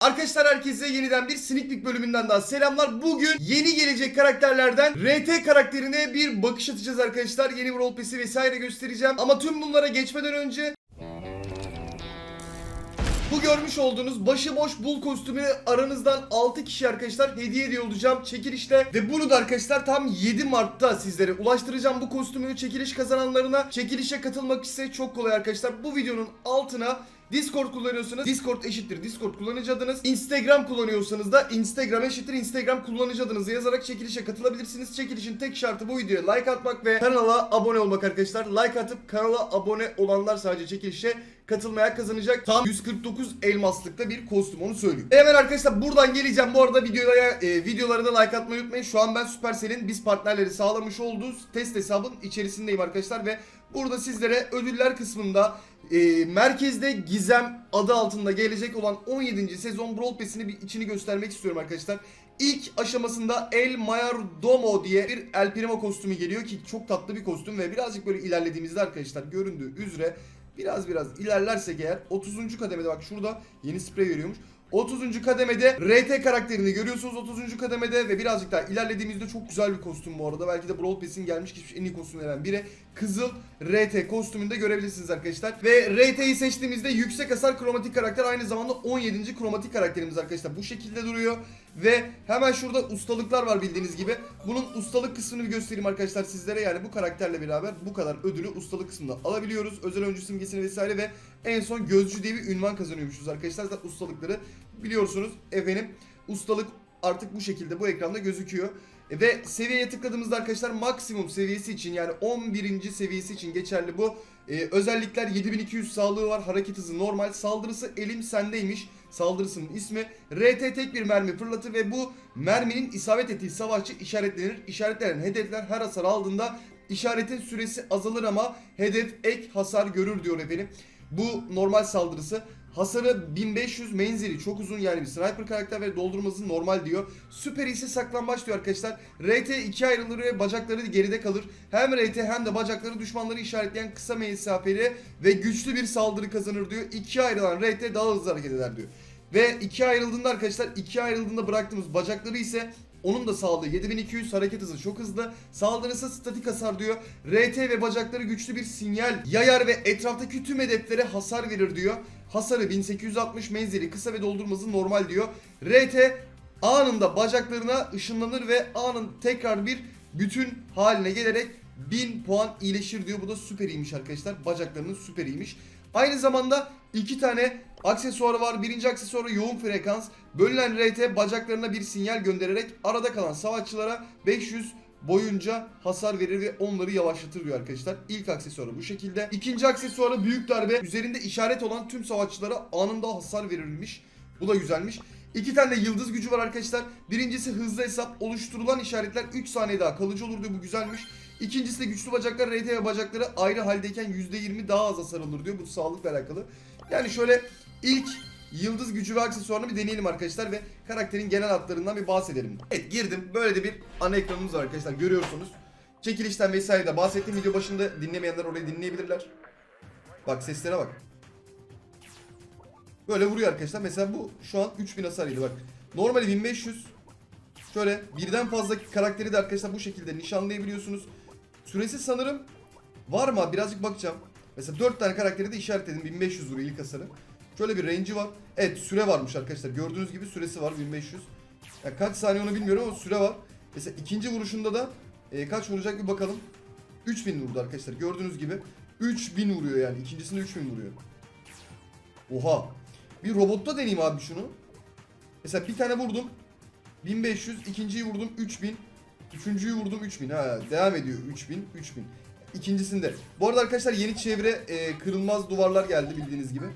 Arkadaşlar herkese yeniden bir Peek bölümünden daha selamlar. Bugün yeni gelecek karakterlerden RT karakterine bir bakış atacağız arkadaşlar. Yeni bir roleplay'i vesaire göstereceğim. Ama tüm bunlara geçmeden önce bu görmüş olduğunuz başıboş bul kostümü aranızdan 6 kişi arkadaşlar hediye ediyor olacağım çekilişle. Ve bunu da arkadaşlar tam 7 Mart'ta sizlere ulaştıracağım bu kostümü çekiliş kazananlarına. Çekilişe katılmak ise çok kolay arkadaşlar. Bu videonun altına Discord kullanıyorsanız Discord eşittir Discord kullanıcı adınız. Instagram kullanıyorsanız da Instagram eşittir Instagram kullanıcı adınızı yazarak çekilişe katılabilirsiniz. Çekilişin tek şartı bu videoya like atmak ve kanala abone olmak arkadaşlar. Like atıp kanala abone olanlar sadece çekilişe katılmaya kazanacak. Tam 149 elmaslıkta bir kostüm onu söyleyeyim. Hemen arkadaşlar buradan geleceğim. Bu arada videoya e, videolara da like atmayı unutmayın. Şu an ben Supercell'in biz partnerleri sağlamış olduğu test hesabın içerisindeyim arkadaşlar ve burada sizlere ödüller kısmında e, merkezde Gizem adı altında gelecek olan 17. sezon Brawl Pass'ini bir içini göstermek istiyorum arkadaşlar. İlk aşamasında El Mayordomo diye bir El Primo kostümü geliyor ki çok tatlı bir kostüm ve birazcık böyle ilerlediğimizde arkadaşlar göründüğü üzere biraz biraz ilerlersek eğer 30. kademede bak şurada yeni sprey veriyormuş. 30. kademede RT karakterini görüyorsunuz 30. kademede ve birazcık daha ilerlediğimizde çok güzel bir kostüm bu arada. Belki de Brawl Pass'in gelmiş geçmiş en iyi kostümlerden biri. Kızıl RT kostümünde görebilirsiniz arkadaşlar. Ve RT'yi seçtiğimizde yüksek hasar kromatik karakter aynı zamanda 17. kromatik karakterimiz arkadaşlar. Bu şekilde duruyor. Ve hemen şurada ustalıklar var bildiğiniz gibi. Bunun ustalık kısmını bir göstereyim arkadaşlar sizlere. Yani bu karakterle beraber bu kadar ödülü ustalık kısmında alabiliyoruz. Özel oyuncu simgesini vesaire ve en son gözcü diye bir ünvan kazanıyormuşuz arkadaşlar. Zaten ustalıkları biliyorsunuz efendim. Ustalık artık bu şekilde bu ekranda gözüküyor. Ve seviyeye tıkladığımızda arkadaşlar maksimum seviyesi için yani 11. seviyesi için geçerli bu. Ee, özellikler 7200 sağlığı var, hareket hızı normal, saldırısı elim sendeymiş. Saldırısının ismi RT tek bir mermi fırlatır ve bu merminin isabet ettiği savaşçı işaretlenir. İşaretlenen hedefler her hasar aldığında işaretin süresi azalır ama hedef ek hasar görür diyor efendim. Bu normal saldırısı. Hasarı 1500 menzili çok uzun yani bir sniper karakter ve doldurması normal diyor. Süper ise saklambaç diyor arkadaşlar. RT ikiye ayrılır ve bacakları geride kalır. Hem RT hem de bacakları düşmanları işaretleyen kısa mesafeli ve güçlü bir saldırı kazanır diyor. İkiye ayrılan RT daha hızlı hareket eder diyor. Ve ikiye ayrıldığında arkadaşlar ikiye ayrıldığında bıraktığımız bacakları ise onun da sağlığı 7200 hareket hızı çok hızlı. Saldırısı statik hasar diyor. RT ve bacakları güçlü bir sinyal yayar ve etraftaki tüm hedeflere hasar verir diyor. Hasarı 1860 menzili kısa ve doldurması normal diyor. RT anında bacaklarına ışınlanır ve anın tekrar bir bütün haline gelerek 1000 puan iyileşir diyor. Bu da süper iyiymiş arkadaşlar. Bacaklarının süper iyiymiş. Aynı zamanda iki tane aksesuarı var. Birinci aksesuarı yoğun frekans. Bölünen RT bacaklarına bir sinyal göndererek arada kalan savaşçılara 500 boyunca hasar verir ve onları yavaşlatır diyor arkadaşlar. İlk aksesuarı bu şekilde. İkinci aksesuarı büyük darbe. Üzerinde işaret olan tüm savaşçılara anında hasar verilmiş. Bu da güzelmiş. İki tane de yıldız gücü var arkadaşlar. Birincisi hızlı hesap. Oluşturulan işaretler 3 saniye daha kalıcı olur diyor. Bu güzelmiş. İkincisi de güçlü bacaklar RT ve bacakları ayrı haldeyken %20 daha az hasar alır diyor. Bu sağlıkla alakalı. Yani şöyle ilk yıldız gücü ve aksesuarını bir deneyelim arkadaşlar ve karakterin genel hatlarından bir bahsedelim. Evet girdim. Böyle de bir ana ekranımız var arkadaşlar görüyorsunuz. Çekilişten vesaire de bahsettiğim video başında dinlemeyenler orayı dinleyebilirler. Bak seslere bak. Böyle vuruyor arkadaşlar. Mesela bu şu an 3000 hasar yedi bak. Normali 1500. Şöyle birden fazla karakteri de arkadaşlar bu şekilde nişanlayabiliyorsunuz. Süresi sanırım var mı? Birazcık bakacağım. Mesela 4 tane karakteri de işaretledim. 1500 vuruyor ilk hasarı. Şöyle bir range'i var. Evet süre varmış arkadaşlar. Gördüğünüz gibi süresi var 1500. Ya kaç saniye onu bilmiyorum ama süre var. Mesela ikinci vuruşunda da e, kaç vuracak bir bakalım. 3000 vurdu arkadaşlar. Gördüğünüz gibi 3000 vuruyor yani. İkincisinde 3000 vuruyor. Oha. Bir robotta deneyeyim abi şunu. Mesela bir tane vurdum. 1500. ikinciyi vurdum 3000. Üçüncüyü vurdum 3000. Ha devam ediyor 3000 3000. İkincisinde. Bu arada arkadaşlar yeni çevre e, kırılmaz duvarlar geldi bildiğiniz gibi.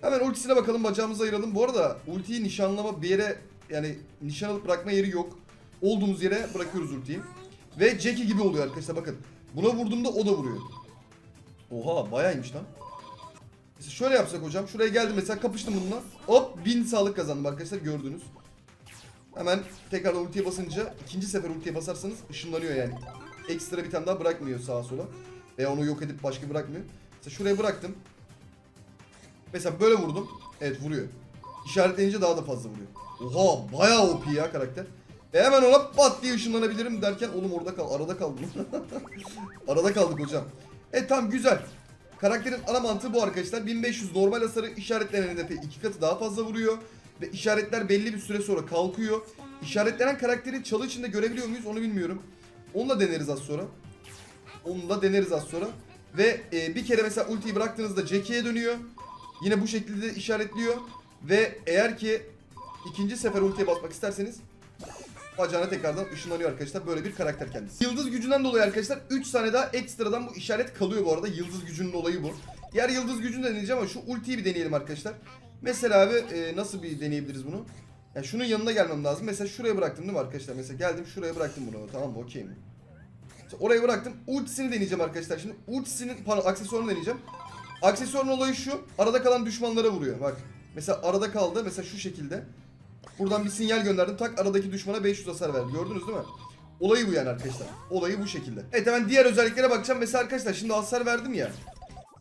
Hemen ultisine bakalım bacağımızı ayıralım. Bu arada ultiyi nişanlama bir yere yani nişan alıp bırakma yeri yok. Olduğumuz yere bırakıyoruz ultiyi. Ve Jackie gibi oluyor arkadaşlar bakın. Buna vurduğumda o da vuruyor. Oha bayağıymış lan. Mesela şöyle yapsak hocam. Şuraya geldim mesela kapıştım bununla. Hop 1000 sağlık kazandım arkadaşlar gördünüz. Hemen tekrar ultiye basınca ikinci sefer ultiye basarsanız ışınlanıyor yani. Ekstra bir tane daha bırakmıyor sağa sola. Ve onu yok edip başka bırakmıyor. Mesela şuraya bıraktım. Mesela böyle vurdum. Evet vuruyor. İşaretleyince daha da fazla vuruyor. Oha bayağı OP ya karakter. Ve hemen ona pat diye ışınlanabilirim derken oğlum orada kal arada kaldım. arada kaldık hocam. E tam güzel. Karakterin ana mantığı bu arkadaşlar. 1500 normal hasarı işaretlenen hedefe iki katı daha fazla vuruyor. Ve işaretler belli bir süre sonra kalkıyor. İşaretlenen karakteri çalı içinde görebiliyor muyuz onu bilmiyorum. Onu da deneriz az sonra. Onu da deneriz az sonra. Ve e, bir kere mesela ultiyi bıraktığınızda Jackie'ye dönüyor. Yine bu şekilde işaretliyor. Ve eğer ki ikinci sefer ultiye basmak isterseniz bacağına tekrardan ışınlanıyor arkadaşlar. Böyle bir karakter kendisi. Yıldız gücünden dolayı arkadaşlar 3 tane daha ekstradan bu işaret kalıyor bu arada. Yıldız gücünün olayı bu. Diğer yıldız gücünü de deneyeceğim ama şu ultiyi bir deneyelim arkadaşlar. Mesela abi e, nasıl bir deneyebiliriz bunu? Ya şunun yanına gelmem lazım. Mesela şuraya bıraktım değil mi arkadaşlar? Mesela geldim şuraya bıraktım bunu. Tamam mı? Okey mi? Mesela oraya bıraktım. Ultisini deneyeceğim arkadaşlar. Şimdi ultisinin pardon aksesuarını deneyeceğim. Aksesuarın olayı şu. Arada kalan düşmanlara vuruyor. Bak. Mesela arada kaldı. Mesela şu şekilde. Buradan bir sinyal gönderdim. Tak aradaki düşmana 500 hasar verdi. Gördünüz değil mi? Olayı bu yani arkadaşlar. Olayı bu şekilde. Evet hemen diğer özelliklere bakacağım. Mesela arkadaşlar şimdi hasar verdim ya.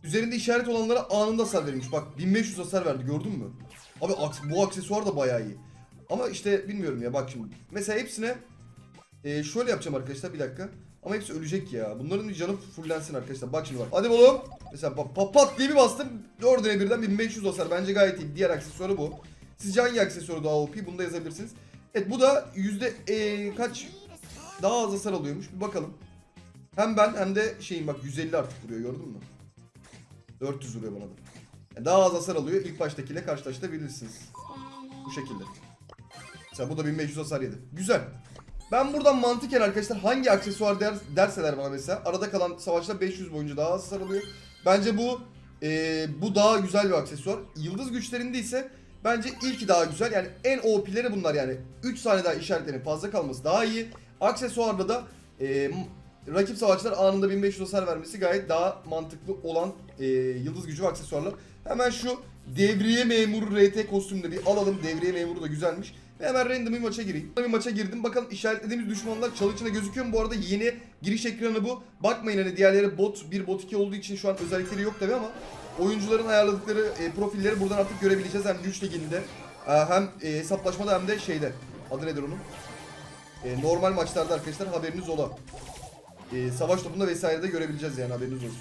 Üzerinde işaret olanlara anında hasar verilmiş. Bak 1500 hasar verdi gördün mü? Abi bu aksesuar da bayağı iyi. Ama işte bilmiyorum ya bak şimdi. Mesela hepsine e, şöyle yapacağım arkadaşlar bir dakika. Ama hepsi ölecek ya. Bunların canı fullensin arkadaşlar. Bak şimdi bak. Hadi oğlum. Mesela pa- pa- pat diye bir bastım. Dördüne birden 1500 hasar. Bence gayet iyi. Diğer aksesuarı bu. Sizce hangi aksesuarı daha OP? Bunu da yazabilirsiniz. Evet bu da yüzde e, kaç daha az hasar alıyormuş. Bir bakalım. Hem ben hem de şeyim bak 150 artık vuruyor gördün mü? 400 vuruyor bana da. Yani daha az hasar alıyor. İlk baştakiyle karşılaştırabilirsiniz. Bu şekilde. Mesela bu da 1500 hasar yedi. Güzel. Ben buradan mantıken arkadaşlar hangi aksesuar der, derseler bana mesela arada kalan savaşta 500 boyunca daha az hasar alıyor. Bence bu e, bu daha güzel bir aksesuar. Yıldız güçlerinde ise bence ilki daha güzel. Yani en OP'leri bunlar yani. 3 saniye daha işaretlerin fazla kalması daha iyi. Aksesuarda da e, rakip savaşçılar anında 1500 hasar vermesi gayet daha mantıklı olan e, yıldız gücü ve aksesuarlar. Hemen şu devriye memuru RT kostümünü bir alalım. Devriye memuru da güzelmiş. Ve hemen random bir maça gireyim. Bir maça girdim. Bakalım işaretlediğimiz düşmanlar çalı içinde gözüküyor mu? Bu arada yeni giriş ekranı bu. Bakmayın hani diğerleri bot 1 bot 2 olduğu için şu an özellikleri yok tabi ama oyuncuların ayarladıkları e, profilleri buradan artık görebileceğiz. Hem güç liginde e, hem e, hesaplaşmada hem de şeyde. Adı nedir onun? E, normal maçlarda arkadaşlar haberiniz ola. E, savaş topunda vesairede görebileceğiz yani haberiniz olsun.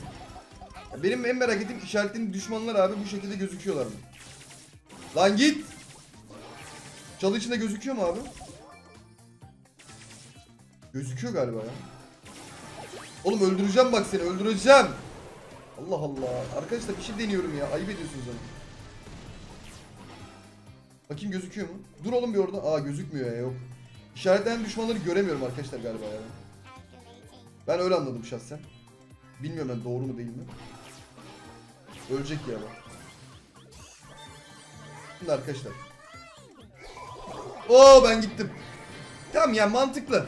Benim en merak ettiğim işaretlediğim düşmanlar abi bu şekilde gözüküyorlar mı? Lan git! Çalı içinde gözüküyor mu abi? Gözüküyor galiba ya. Oğlum öldüreceğim bak seni öldüreceğim. Allah Allah. Arkadaşlar bir şey deniyorum ya. Ayıp ediyorsunuz onu. Bakayım gözüküyor mu? Dur oğlum bir orada. Aa gözükmüyor ya yok. İşaretlenen düşmanları göremiyorum arkadaşlar galiba ya. Ben öyle anladım şahsen. Bilmiyorum ben doğru mu değil mi? Ölecek ya bak. Şimdi arkadaşlar. Oo ben gittim. Tamam ya mantıklı.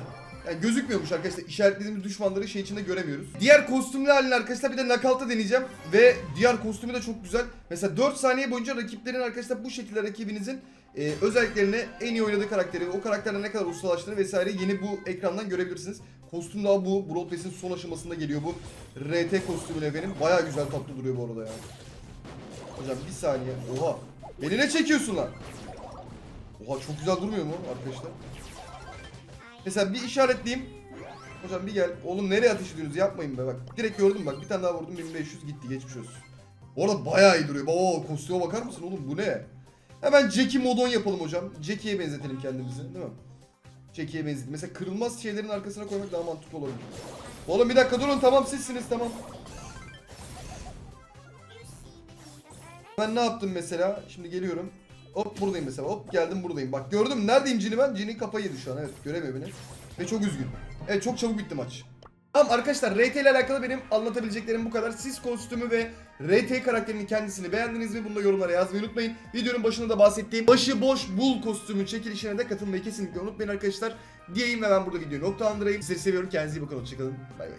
Yani gözükmüyormuş arkadaşlar. İşaretlediğimiz düşmanları şey içinde göremiyoruz. Diğer kostümlü halini arkadaşlar bir de knockout'a deneyeceğim. Ve diğer kostümü de çok güzel. Mesela 4 saniye boyunca rakiplerin arkadaşlar bu şekilde rakibinizin e, özelliklerini en iyi oynadığı karakteri, o karakterle ne kadar ustalaştığını vesaire yeni bu ekrandan görebilirsiniz. Kostüm daha bu. Pass'in son aşamasında geliyor bu. RT kostümü efendim. Baya güzel tatlı duruyor bu arada ya. Hocam bir saniye. Oha. Beni ne çekiyorsun lan? Oha çok güzel durmuyor mu arkadaşlar? Mesela bir işaretleyeyim. Hocam bir gel. Oğlum nereye ateş ediyorsunuz? Yapmayın be bak. Direkt gördüm bak. Bir tane daha vurdum 1500 gitti geçmiş olsun. Bu arada bayağı iyi duruyor. Oo kostüme bakar mısın oğlum bu ne? Hemen Jackie modon yapalım hocam. Jackie'ye benzetelim kendimizi değil mi? Jackie'ye benzetelim. Mesela kırılmaz şeylerin arkasına koymak daha mantıklı olabilir. Oğlum bir dakika durun tamam sizsiniz tamam. Ben ne yaptım mesela? Şimdi geliyorum. Hop buradayım mesela. Hop geldim buradayım. Bak gördüm. Neredeyim Cini ben? Cini kafayı yedi şu an. Evet göremiyor beni. Ve çok üzgün. Evet çok çabuk bitti maç. Tamam arkadaşlar RT ile alakalı benim anlatabileceklerim bu kadar. Siz kostümü ve RT karakterinin kendisini beğendiniz mi? Bunu da yorumlara yazmayı unutmayın. Videonun başında da bahsettiğim başı boş bul kostümün çekilişine de katılmayı kesinlikle unutmayın arkadaşlar. Diyeyim ve ben burada videoyu noktalandırayım. Sizleri seviyorum. Kendinize iyi bakın. Hoşçakalın. Bay bay.